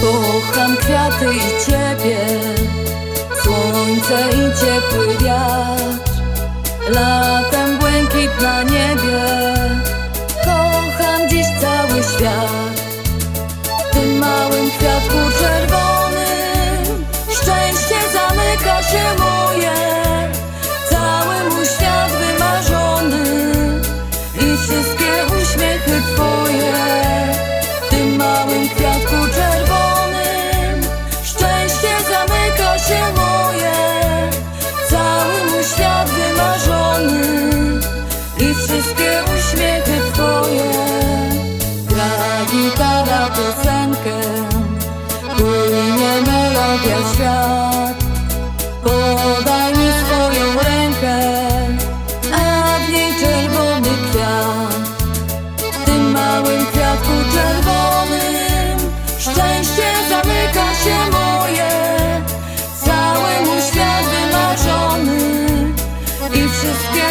Kocham kwiaty i ciebie, słońce i ciepły wiatr, latem błękit na niebie. Kocham dziś cały świat, w tym małym kwiatku czerwonym zamyka się moje. Cały mój świat wymarzony i wszystkie uśmiechy twoje. W tym małym kwiatku czerwonym szczęście zamyka się moje. Cały mój świat wymarzony i wszystkie uśmiechy twoje. Gra gitara piosenkę, płynie melodia świat. Podaj mi swoją rękę, a w niej czerwony kwiat. W tym małym kwiatku czerwonym szczęście zamyka się moje. Cały mój świat i wszystkie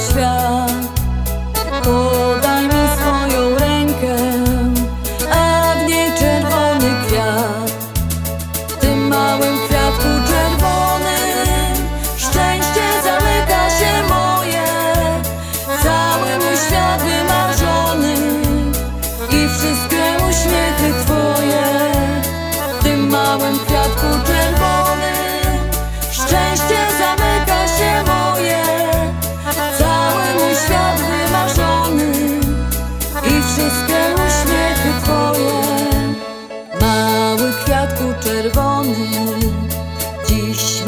świat.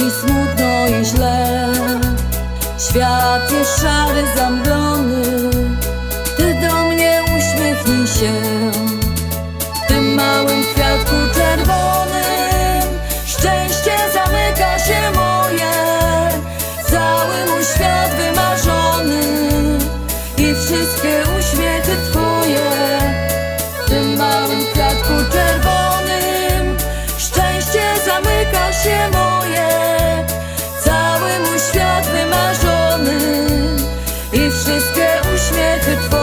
Mi smutno i źle. Świat jest szary, zamglony, ty do mnie uśmiechnij się. W tym małym kwiatku czerwonym szczęście zamyka się moje. Cały mój świat wymarzony i wszystkie i wszystkie uśmiechy twoje.